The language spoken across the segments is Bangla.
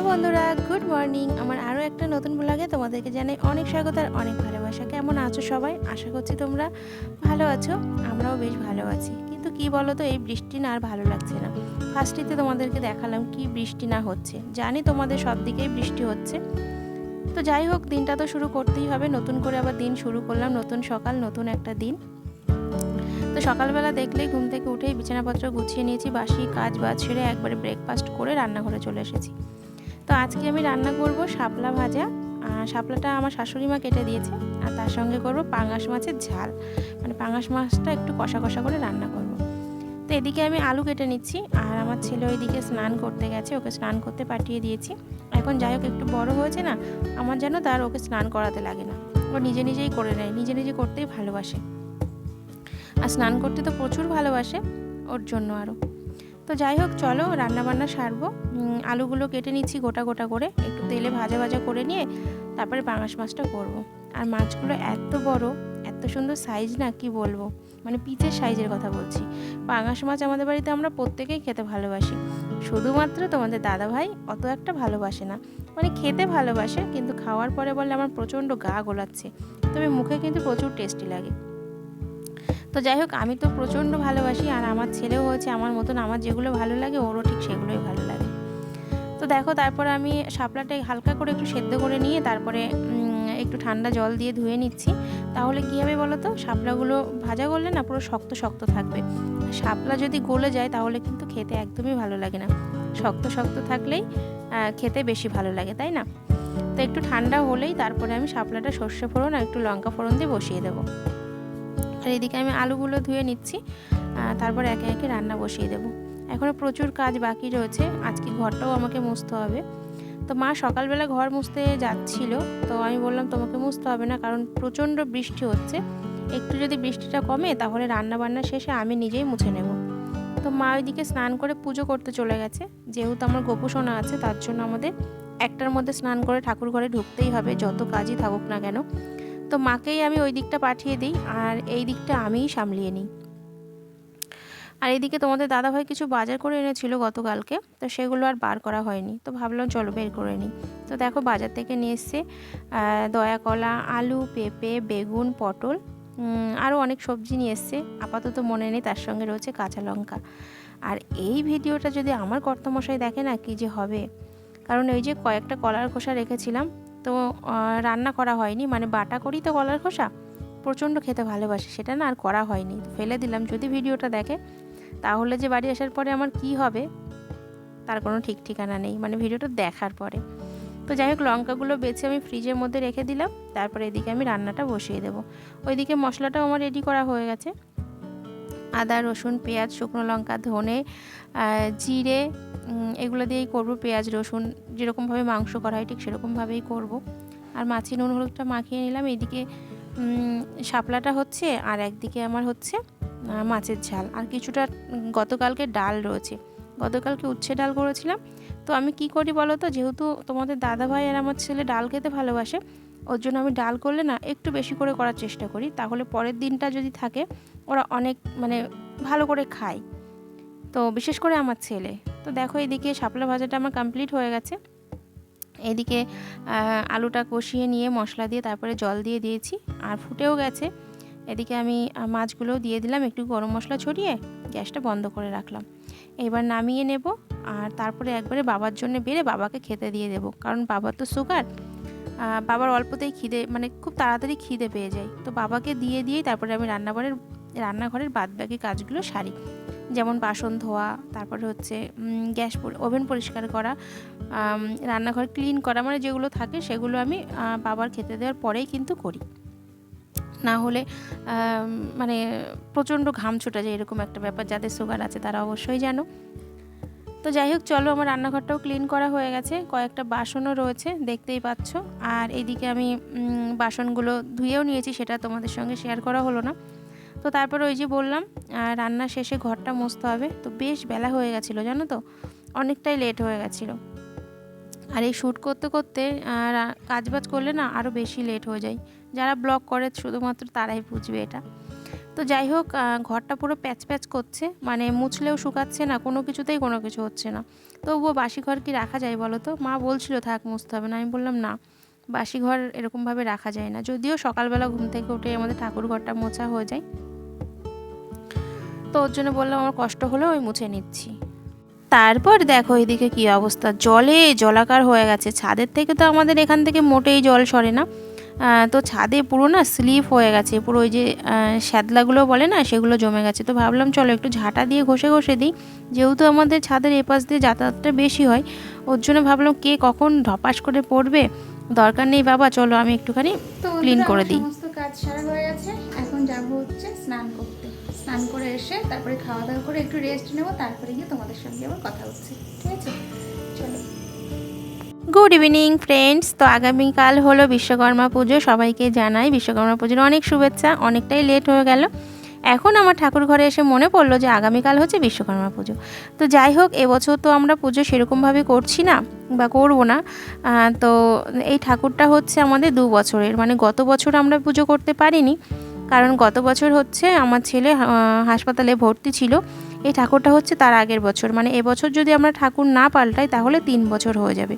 হ্যালো বন্ধুরা, গুড মর্নিং। আমার আরও একটা নতুন ব্লগে তোমাদেরকে জানাই অনেক স্বাগত আর অনেক ভালোবাসা। কেমন আছো সবাই? আশা করছি তোমরা ভালো আছো, আমরাও বেশ ভালো আছি। কিন্তু কি বলো তো এই বৃষ্টি না আর ভালো লাগছে না। ফার্স্টেতে তোমাদেরকে দেখালাম কি বৃষ্টি না হচ্ছে। জানি তোমাদের সব দিকেই বৃষ্টি হচ্ছে। তো যাই হোক, দিনটা তো শুরু করতেই হবে। নতুন করে আবার দিন শুরু করলাম। নতুন সকাল, নতুন একটা দিন। তো সকালবেলা দেখলেই ঘুম থেকে উঠেই বিছানাপত্র গুছিয়ে নিয়েছি, বাসি কাজ বাজ ছেড়ে একবারে ব্রেকফাস্ট করে রান্নাঘরে চলে এসেছি। তো আজকে আমি রান্না করব শাপলা ভাজা। শাপলাটা আমার শাশুড়ি মা কেটে দিয়েছে। আর তার সঙ্গে করব পাঙাশ মাছের ঝাল। মানে পাঙাশ মাছটা একটু কষা কষা করে রান্না করব। তো এদিকে আমি আলু কেটে নিচ্ছি। আর আমার ছেলে ওইদিকে স্নান করতে গেছে। ওকে স্নান করতে পাঠিয়ে দিয়েছি। এখন যাই হোক, একটু বড় হয়েছে না, আমার যেন তার ওকে স্নান করাতে লাগে না। ও নিজে নিজেই করে নেয়, নিজে নিজে করতেই ভালোবাসে। আর স্নান করতে তো প্রচুর ভালোবাসে ওর জন্য আরও। তো যাই হোক, চলো রান্নাবান্না সারবো। আলুগুলো কেটে নিচ্ছি গোটা গোটা করে। একটু তেলে ভাজা ভাজা করে নিয়ে তারপরে পাঙাশ মাছটা করব। আর মাছগুলো এত বড়, এত সুন্দর সাইজ না, কি বলব? মানে পিচের সাইজের কথা বলছি। পাঙাশ মাছ আমাদের বাড়িতে আমরা প্রত্যেকেই খেতে ভালোবাসি। শুধুমাত্র তোমাদের দাদা ভাই অত একটা ভালোবাসে না। মানে খেতে ভালোবাসে, কিন্তু খাওয়ার পরে বলে আমার প্রচণ্ড গা গোলাচ্ছে। তবে মুখে কিন্তু প্রচুর টেস্টি লাগে। তো যাই হোক, আমি তো প্রচণ্ড ভালোবাসি, আর আমার ছেলেও হয়েছে, আমার মতন আমার যেগুলো ভালো লাগে, ওরও ঠিক সেগুলোই ভালো লাগে। তো দেখো তারপরে আমি শাপলাটা হালকা করে একটু সেদ্ধ করে নিয়ে তারপরে একটু ঠান্ডা জল দিয়ে ধুয়ে নিচ্ছি। তাহলে কী হবে বলো তো শাপলাগুলো ভাজা করলে না পুরো শক্ত শক্ত থাকবে। শাপলা যদি গলে যায় তাহলে কিন্তু খেতে একদমই ভালো লাগে না। শক্ত শক্ত থাকলেই খেতে বেশি ভালো লাগে, তাই না? তো একটু ঠান্ডা হলেই তারপরে আমি শাপলাটা সর্ষে ফোড়ন আর একটু লঙ্কা ফোড়ন দিয়ে বসিয়ে দেবো। আর এদিকে আমি আলুগুলো ধুয়ে নিচ্ছি তারপর একে একে রান্না বসিয়ে দেবো। এখনও প্রচুর কাজ বাকি রয়েছে। আজকে ঘরটাও আমাকে মুছতে হবে। তো মা সকালবেলা ঘর মুছতে যাচ্ছিল। তো আমি বললাম, তোমাকে মুছতে হবে না, কারণ প্রচণ্ড বৃষ্টি হচ্ছে। একটু যদি বৃষ্টিটা কমে, তাহলে রান্না বান্না শেষে আমি নিজেই মুছে নেব। তো মা ওইদিকে স্নান করে পুজো করতে চলে গেছে। যেহেতু আমার গোপুসোনা আছে, তার জন্য আমাদের একটার মধ্যে স্নান করে ঠাকুর ঘরে ঢুকতেই হবে, যত কাজই থাকুক না কেন। তো মাকেই আমি ওই দিকটা পাঠিয়ে দিই, আর এই দিকটা আমিই সামলিয়ে নিই। আর এদিকে তোমাদের দাদাভাই কিছু বাজার করে এনেছিল গতকালকে, তো সেগুলো আর বার করা হয়নি। তো ভাবলাম চলো বের করে নিই। তো দেখো বাজার থেকে নিয়ে এসছে দয়া কলা, আলু, পেঁপে, বেগুন, পটল আরও অনেক সবজি নিয়ে এসছে। আপাতত মনে নেই, তার সঙ্গে রয়েছে কাঁচা লঙ্কা। আর এই ভিডিওটা যদি আমার কর্তমশাই দেখে না কি যে হবে, কারণ ওই যে কয়েকটা কলার খোসা রেখেছিলাম, তো রান্না করা হয়নি মানে বাটা করি তো কলার খোসা, প্রচণ্ড খেতে ভালোবাসে, সেটা না আর করা হয়নি। ফেলে দিলাম, যদি ভিডিওটা দেখে তাহলে যে বাড়ি আসার পরে আমার কি হবে? তার কোনো ঠিক ঠিকানা নেই। মানে ভিডিওটা দেখার পরে। তো যাই হোক লঙ্কাগুলো বেছে আমি ফ্রিজের মধ্যে রেখে দিলাম। তারপরে এদিকে আমি রান্নাটা বসিয়ে দেবো। ওইদিকে মশলাটাও আমার রেডি করা হয়ে গেছে। আদা রসুন পেঁয়াজ শুকনো লঙ্কা ধনে জিরে এগুলো দিয়েই করব। পেঁয়াজ রসুন যেরকমভাবে মাংস করা হয় ঠিক সেরকমভাবেই করব। আর মাছি নুন হলুদটা মাখিয়ে নিলাম। এইদিকে উম, শাপলাটা হচ্ছে আর একদিকে আমার হচ্ছে মাছের ঝাল। আর কিছুটা গতকালকে ডাল রয়েছে। গতকালকে উচ্ছে ডাল করেছিলাম। তো আমি কি করি বলো তো? যেহেতু তোমাদের দাদা ভাই আর আমার ছেলে ডাল খেতে ভালোবাসে, ওর জন্য আমি ডাল করলে না একটু বেশি করে করার চেষ্টা করি। তাহলে পরের দিনটা যদি থাকে, ওরা অনেক মানে ভালো করে খায়। তো বিশেষ করে আমার ছেলে। তো দেখো এদিকে শাপলা ভাজাটা আমার কমপ্লিট হয়ে গেছে। এদিকে আলুটা কষিয়ে নিয়ে মশলা দিয়ে তারপরে জল দিয়ে দিয়েছি আর ফুটেও গেছে। এদিকে আমি মাছগুলোও দিয়ে দিলাম একটু গরম মশলা ছড়িয়ে, গ্যাসটা বন্ধ করে রাখলাম। এবার নামিয়ে নেব আর তারপরে একবারে বাবার জন্য বেড়ে বাবাকে খেতে দিয়ে দেবো, কারণ বাবার তো সুগার। বাবার অল্পতেই খিদে মানে খুব তাড়াতাড়ি খিদে পেয়ে যায়। তো বাবাকে দিয়ে দিয়েই তারপরে আমি রান্নাঘরের রান্নাঘরের বাদ বাকি কাজগুলো সারি। যেমন বাসন ধোয়া, তারপরে হচ্ছে গ্যাস ওভেন পরিষ্কার করা রান্নাঘর ক্লিন করা মানে যেগুলো থাকে সেগুলো আমি বাবার খেতে দেওয়ার পরেই কিন্তু করি। না হলে মানে প্রচণ্ড ঘাম ছোটা যায় এরকম একটা ব্যাপার, যাদের সুগার আছে তারা অবশ্যই জানো। তো যাই হোক, চলো আমার রান্নাঘরটাও ক্লিন করা হয়ে গেছে, কয়েকটা বাসনও রয়েছে, দেখতেই পাচ্ছ। আর এইদিকে আমি বাসনগুলো ধুয়েও নিয়েছি, সেটা তোমাদের সঙ্গে শেয়ার করা হলো না। তো তারপর ওই যে বললাম রান্না শেষে ঘরটা মুছতে হবে। তো বেশ বেলা হয়ে গেছিল, জানো তো? অনেকটাই লেট হয়ে গেছিল। আর এই শ্যুট করতে করতে কাজবাজ করলে না আরও বেশি লেট হয়ে যায়। যারা ব্লগ করে, শুধুমাত্র তারাই বুঝবে এটা। তো তো যাই হোক ঘরটা পুরো প্যাচ প্যাচ করছে। মানে মুছলেও শুকাচ্ছে না, কোনো কিছুতেই কোনো কিছু হচ্ছে না। তবুও বাসি ঘর কি রাখা যায় বলো তো? মা বলছিল, থাক, মুছতে হবে। না, আমি বললাম, না বাসি ঘর এরকমভাবে রাখা যায় না। যদিও সকালবেলা ঘুম থেকে উঠে আমাদের ঠাকুর ঘরটা মোছা হয়ে যায়। তো ওর জন্য বললাম আমার কষ্ট হলেও ওই মুছে নিচ্ছি। তারপর দেখো এদিকে কি অবস্থা। জলে জলাকার হয়ে গেছে। ছাদের থেকে তো আমাদের এখান থেকে মোটেই জল সরে না। তো ছাদে পুরো না স্লিপ হয়ে গেছে। পুরো ওই যে শ্যাদলাগুলো বলে না সেগুলো জমে গেছে। তো ভাবলাম চলো একটু ঝাঁটা দিয়ে ঘষে ঘষে দিই। যেহেতু আমাদের ছাদের এপাশ দিয়ে যাতায়াতটা বেশি হয় ওর জন্য ভাবলাম কে কখন ধপাস করে পড়বে? দরকার নেই বাবা চলো আমি একটুখানি ক্লিন করে দিই। সমস্ত কাজ সারা হয়ে গেছে। এখন যাব হচ্ছে স্নান করতে। স্নান করে এসে তারপরে খাওয়া দাওয়া করে একটু রেস্ট নেব, তারপরে গিয়ে তোমাদের সঙ্গে আবার কথা হচ্ছে, ঠিক আছে? চলো। গুড ইভিনিং ফ্রেন্ডস তো আগামীকাল হলো বিশ্বকর্মা পুজো, সবাইকে জানাই বিশ্বকর্মা পুজোর অনেক শুভেচ্ছা, অনেকটাই লেট হয়ে গেল। এখন আমার ঠাকুর ঘরে এসে মনে পড়ল যে আগামীকাল হচ্ছে বিশ্বকর্মা পুজো। তো যাই হোক, এবছর তো আমরা পুজো সেরকমভাবে করছি না বা করব না। তো এই ঠাকুরটা হচ্ছে আমাদের দু বছরের মানে গত বছর আমরা পুজো করতে পারিনি। কারণ গত বছর হচ্ছে আমার ছেলে হাসপাতালে ভর্তি ছিল। এই ঠাকুরটা হচ্ছে তার আগের বছর। মানে এবছর যদি আমরা ঠাকুর না পাল্টাই, তাহলে তিন বছর হয়ে যাবে।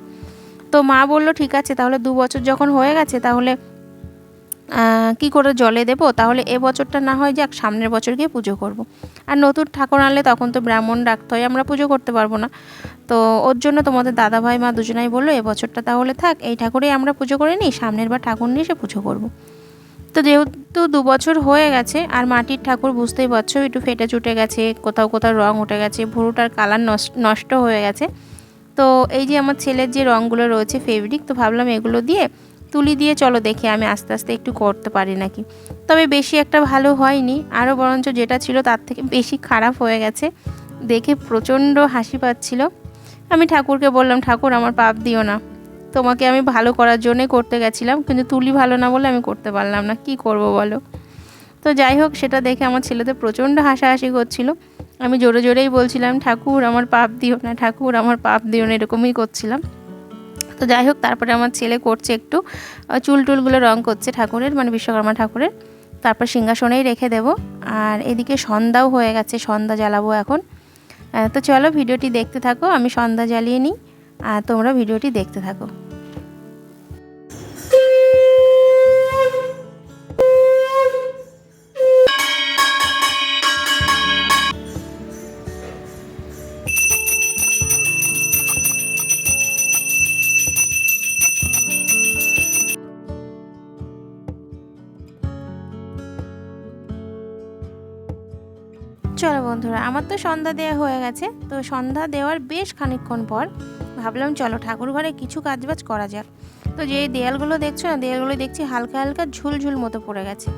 তো মা বলল, ঠিক আছে, তাহলে দু বছর যখন হয়ে গেছে, তাহলে কি করে জলে দেবো? তাহলে এ বছরটা না হয় যাক, সামনের বছর গিয়ে পুজো করব। আর নতুন ঠাকুর আনলে তখন তো ব্রাহ্মণ ডাকতে হয়, আমরা পুজো করতে পারব না। তো ওর জন্য তোমাদের দাদা ভাই মা দুজনাই বলল, এ বছরটা তাহলে থাক, এই ঠাকুরেই আমরা পুজো করে নিই, সামনের বার ঠাকুর নিয়ে এসে পুজো করব। তো যেহেতু দু বছর হয়ে গেছে, আর মাটির ঠাকুর বুঝতেই পারছ, একটু ফেটে চুটে গেছে, কোথাও কোথাও রং উঠে গেছে, ভুরুটার কালার নষ্ট হয়ে গেছে। তো এই যে আমার ছেলের যে রঙগুলো রয়েছে ফেব্রিক তো ভাবলাম এগুলো দিয়ে তুলি দিয়ে চলো দেখি, আমি আস্তে আস্তে একটু করতে পারি নাকি। তবে বেশি একটা ভালো হয়নি আরও বরঞ্চ যেটা ছিল তার থেকে বেশি খারাপ হয়ে গেছে। দেখে প্রচণ্ড হাসি পাচ্ছিল। আমি ঠাকুরকে বললাম, ঠাকুর, আমার পাপ দিও না। তোমাকে আমি ভালো করার জন্যই করতে গেছিলাম, কিন্তু তুলি ভালো না বলে আমি করতে পারলাম না। কি করব বলো? তো যাই হোক, সেটা দেখে আমার ছেলেদের প্রচণ্ড হাসাহাসি করছিল। আমি জোরে জোরেই বলছিলাম, ঠাকুর, আমার পাপ দিও না, ঠাকুর, আমার পাপ দিও না, এরকমই করছিলাম। তো যাই হোক, তারপরে আমার ছেলে করছে একটু চুল টুলগুলো রং করছে ঠাকুরের মানে বিশ্বকর্মা ঠাকুরের। তারপর সিংহাসনেই রেখে দেব। আর এদিকে সন্ধ্যাও হয়ে গেছে, সন্ধ্যা জ্বালাবো এখন। তো চলো, ভিডিওটি দেখতে থাকো, আমি সন্ধ্যা জ্বালিয়ে নিই। আর তোমরা ভিডিওটি দেখতে থাকো। চলো বন্ধুরা, আমার তো সন্ধ্যা দেওয়া হয়ে গেছে, তো সন্ধ্যা দেওয়ার বেশ খানিকক্ষণ পর ভাবলাম, চলো ঠাকুর ঘরে কিছু কাজবাজ করা যাক। তো যে দেয়ালগুলো দেখছ না, দেয়ালগুলো দেখছি হালকা হালকা ঝুলঝুল মতো পড়ে গেছে।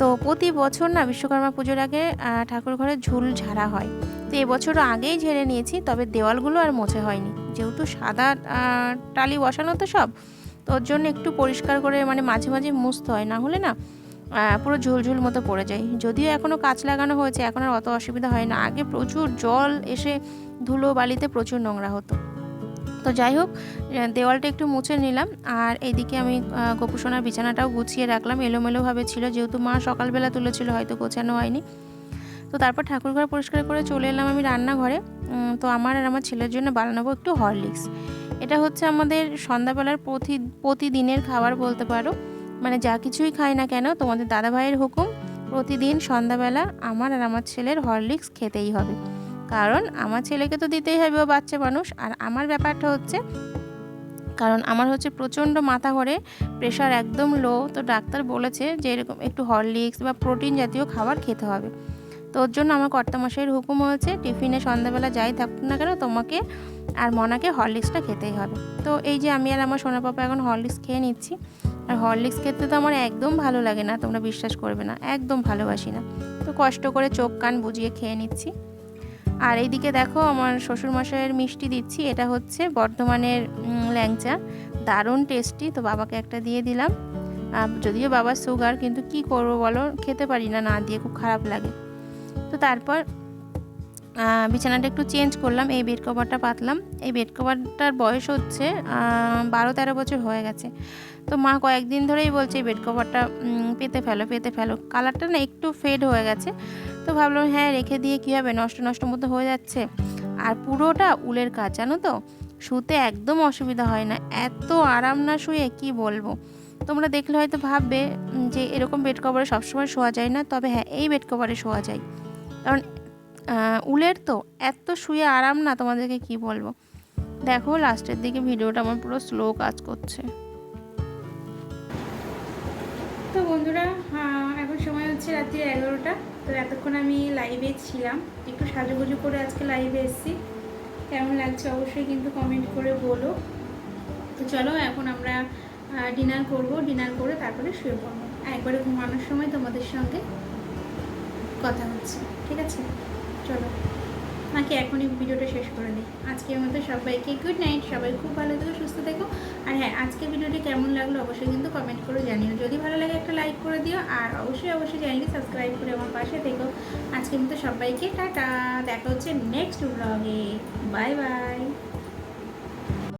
তো প্রতি বছর না বিশ্বকর্মা পুজোর আগে ঠাকুর ঘরে ঝুল ঝাড়া হয়। তো এবছরও আগেই ঝেড়ে নিয়েছি, তবে দেওয়ালগুলো আর মোছে হয়নি। যেহেতু সাদা টালি বসানো তো সব, তো ওর জন্য একটু পরিষ্কার করে মানে মাঝে মাঝে মুছতে হয়। না হলে না পুরো ঝুলঝুল মতো পড়ে যায়। যদিও এখনও কাঁচ লাগানো হয়েছে, এখন আর অত অসুবিধা হয় না। আগে প্রচুর জল এসে ধুলো বালিতে প্রচুর নোংরা হতো। তো যাই হোক দেওয়ালটা একটু মুছে নিলাম আর এইদিকে আমি গোপুসোনার বিছানাটাও গুছিয়ে রাখলাম। এলোমেলোভাবে ছিল, যেহেতু মা সকালবেলা তুলেছিল, হয়তো গোছানো হয়নি। তো তারপর ঠাকুরঘর পরিষ্কার করে চলে এলাম আমি রান্নাঘরে। তো আমার আর আমার ছেলের জন্য বানাবো একটু হরলিক্স। এটা হচ্ছে আমাদের সন্ধ্যাবেলার প্রতি, প্রতিদিনের খাবার বলতে পারো। মানে যা কিছুই খাই না কেন, তোমাদের দাদা ভাইয়ের হুকুম, প্রতিদিন সন্ধ্যাবেলা আমার আর আমার ছেলের হরলিক্স খেতেই হবে। কারণ আমার ছেলেকে তো দিতেই হবে, ও বাচ্চা মানুষ। আর আমার ব্যাপারটা হচ্ছে, কারণ আমার হচ্ছে প্রচণ্ড মাথা ঘরে প্রেশার একদম লো তো ডাক্তার বলেছে যে এরকম একটু হরলিক্স বা প্রোটিন জাতীয় খাবার খেতে হবে। তো ওর জন্য আমার কর্তামশাইয়ের হুকুম হয়েছে, টিফিনে সন্ধ্যাবেলা যাই থাকুক না কেন, তোমাকে আর মনাকে হরলিক্সটা খেতেই হবে। তো এই যে আমি আর আমার সোনা পাপা এখন হরলিক্স খেয়ে নিচ্ছি, আর হরলিক্স খেতে তো আমার একদম ভালো লাগে না, তোমরা বিশ্বাস করবে না, একদম ভালোবাসি না। তো কষ্ট করে চোখ কান বুঝিয়ে খেয়ে নিচ্ছি। আর এইদিকে দেখো আমার শ্বশুরমশাইয়ের মিষ্টি দিচ্ছি, এটা হচ্ছে বর্ধমানের ল্যাংচা। দারুণ টেস্টি তো বাবাকে একটা দিয়ে দিলাম। যদিও বাবার সুগার কিন্তু কি করব বলো? খেতে পারি না না দিয়ে খুব খারাপ লাগে। তো তারপর বিছানাটা একটু চেঞ্জ করলাম, এই বেড কভারটা পাতলাম। এই বেড কভারটার বয়স হচ্ছে বারো তেরো বছর হয়ে গেছে। তো মা কয়েকদিন ধরেই বলছে, এই বেড কভারটা পেতে ফেলো পেতে ফেলো। কালারটা না একটু ফেড হয়ে গেছে। তো ভাবলাম হ্যাঁ রেখে দিয়ে কী হবে? নষ্ট নষ্ট মতো হয়ে যাচ্ছে। আর পুরোটা উলের কাজ, জানো তো? শুতে একদম অসুবিধা হয় না। এত আরাম না শুয়ে, কি বলব? তোমরা দেখলে হয়তো ভাববে যে এরকম বেড কভারে সবসময় শোয়া যায় না। তবে হ্যাঁ এই বেড কভারে শোয়া যায়। কারণ উলের তো এত শুয়ে আরাম না, তোমাদেরকে কি বলব? দেখো, লাস্টের দিকে ভিডিওটা আমার পুরো স্লো কাজ করছে। তো বন্ধুরা এখন সময় হচ্ছে রাত্রি এগারোটা। তো এতক্ষণ আমি লাইভে ছিলাম। একটু সাজুগুজু করে আজকে লাইভে এসেছি। কেমন লাগছে অবশ্যই কিন্তু কমেন্ট করে বলো। তো চলো এখন আমরা ডিনার করব। ডিনার করে তারপরে শুয়ে পড়ব। একবারে ঘুমানোর সময় তোমাদের সঙ্গে কথা হচ্ছে। ঠিক আছে? চলো। নাকি এখনই ভিডিওটা শেষ করে দিই। আজকের মতো সবাইকে গুড নাইট সবাই খুব ভালো থেকো, সুস্থ থেকো। আর হ্যাঁ আজকের ভিডিওটি কেমন লাগল অবশ্যই কিন্তু কমেন্ট করে জানিও। যদি ভালো লাগে একটা লাইক করে দিও, আর অবশ্যই অবশ্যই চ্যানেলটি সাবস্ক্রাইব করে আমার পাশে থেকো। আজকের মতো সবাইকে টাটা, দেখা হচ্ছে নেক্সট ব্লগে বাই বাই